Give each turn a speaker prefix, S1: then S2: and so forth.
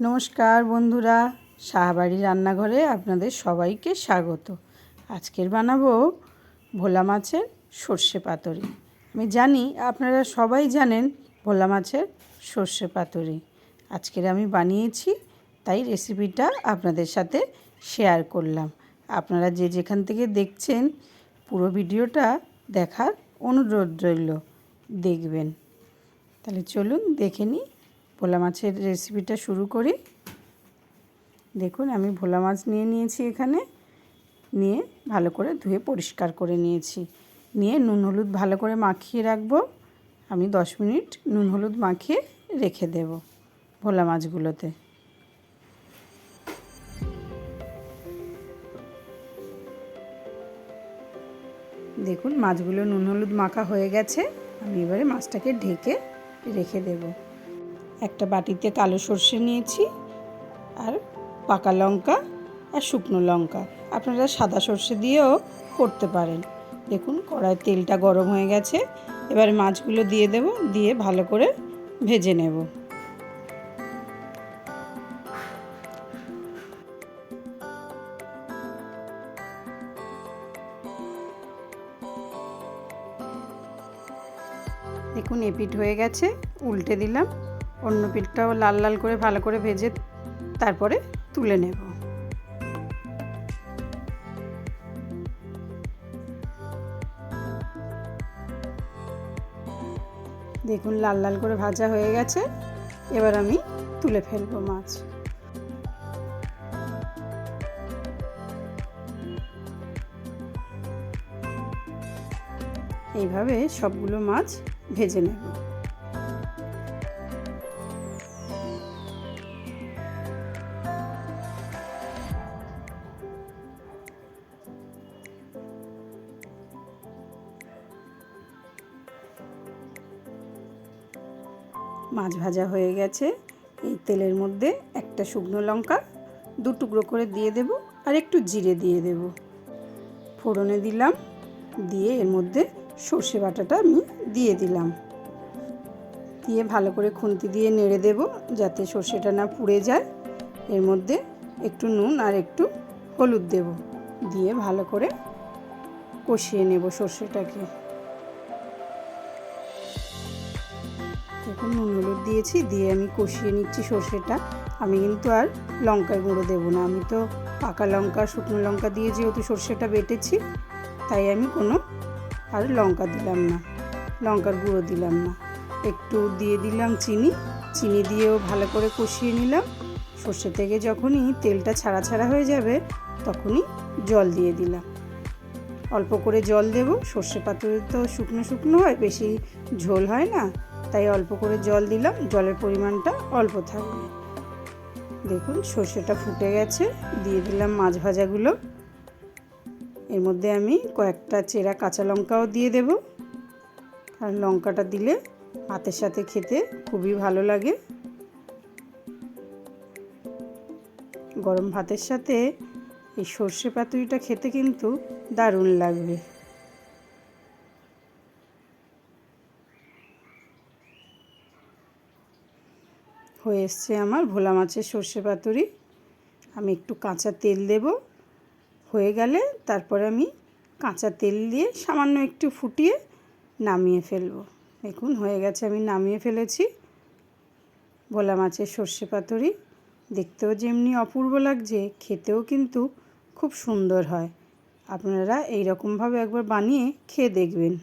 S1: নমস্কার বন্ধুরা শাহবাড়ি রান্নাঘরে আপনাদের সবাইকে স্বাগত। আজকের বানাবো ভোলা মাছের সর্ষে পাতুরি। আমি জানি আপনারা সবাই জানেন ভোলা মাছের সর্ষে পাতুরি। আজকের আমি বানিয়েছি, তাই রেসিপিটা আপনাদের সাথে শেয়ার করলাম। আপনারা যে যেখান থেকে দেখছেন, পুরো ভিডিওটা দেখার অনুরোধ রইল, দেখবেন। তাহলে চলুন দেখে নিই ভোলা মাছের রেসিপিটা শুরু করি। দেখুন, আমি ভোলা মাছ নিয়ে নিয়েছি এখানে। নিয়ে ভালো করে ধুয়ে পরিষ্কার করে নিয়েছি। নিয়ে নুন হলুদ ভালো করে মাখিয়ে রাখব। আমি দশ মিনিট নুন হলুদ মাখিয়ে রেখে দেব ভোলা মাছগুলোতে। দেখুন, মাছগুলো নুন হলুদ মাখা হয়ে গেছে। আমি এবারে মাছটাকে ঢেকে রেখে দেব। একটা বাটিতে কালো সর্ষে নিয়েছি আর পাকা লঙ্কা আর শুকনো লঙ্কা। আপনারা সাদা সর্ষে দিয়েও করতে পারেন। দেখুন কড়াই তেলটা গরম হয়ে গেছে। এবার মাছগুলো দিয়ে দেব, দিয়ে ভালো করে ভেজে নেব। দেখুন এপিট হয়ে গেছে, উল্টে দিলাম। অন্য পিঠটাও লাল লাল করে ভালো করে ভেজে তারপরে তুলে নেব। দেখুন লাল লাল করে ভাজা হয়ে গেছে। এবার আমি তুলে ফেলব মাছ। এইভাবে সবগুলো মাছ ভেজে নেব। মাছ ভাজা হয়ে গেছে। এই তেলের মধ্যে একটা শুকনো লঙ্কা দু টুকরো করে দিয়ে দেব আর একটু জিরে দিয়ে দেব। ফোড়নে দিলাম, দিয়ে এর মধ্যে সর্ষে বাটাটা আমি দিয়ে দিলাম। দিয়ে ভালো করে খুন্তি দিয়ে নেড়ে দেব যাতে সর্ষেটা না পুড়ে যায়। এর মধ্যে একটু নুন আর একটু হলুদ দেব। দিয়ে ভালো করে কষিয়ে নেব সর্ষেটাকে। দেখুন নুন হলুদ দিয়েছি, দিয়ে আমি কষিয়ে নিচ্ছি সর্ষেটা। আমি কিন্তু আর লঙ্কার গুঁড়ো দেবো না। আমি তো পাকা লঙ্কা, শুকনো লঙ্কা দিয়ে যেহেতু সর্ষেটা বেটেছি, তাই আমি কোনো আর লঙ্কা দিলাম না, লঙ্কার গুঁড়ো দিলাম না। একটু দিয়ে দিলাম চিনি চিনি দিয়েও ভালো করে কষিয়ে নিলাম। সর্ষে থেকে যখনই তেলটা ছাড়া ছাড়া হয়ে যাবে, তখনই জল দিয়ে দিলাম। অল্প করে জল দেব। সর্ষে পাতুরি তো শুকনো শুকনো হয়, বেশি ঝোল হয় না। তাই অল্প করে জল দিলাম, জলের পরিমাণটা অল্প থাকবে দেখুন, সর্ষেটা ফুটে গেছে, দিয়ে দিলাম মাছ ভাজাগুলো। এর মধ্যে আমি কয়েকটা চেরা কাঁচা লঙ্কাও দিয়ে দেব। আর লঙ্কাটা দিলে ভাতের সাথে খেতে খুবই ভালো লাগে। গরম ভাতের সাথে এই সর্ষে পাতুরিটা খেতে কিন্তু দারুণ লাগবে। হয়ে এসছে আমার ভোলা মাছের সর্ষে পাতুরি। আমি একটু কাঁচা তেল দেব। হয়ে গেলে তারপরে আমি কাঁচা তেল দিয়ে সামান্য একটু ফুটিয়ে নামিয়ে ফেলব। দেখুন, হয়ে গেছে, আমি নামিয়ে ফেলেছি ভোলা মাছের সর্ষে পাতুরি। দেখতেও যেমনি অপূর্ব লাগছে, খেতেও কিন্তু খুব সুন্দর হয়। আপনারা এই রকমভাবে একবার বানিয়ে খেয়ে দেখবেন।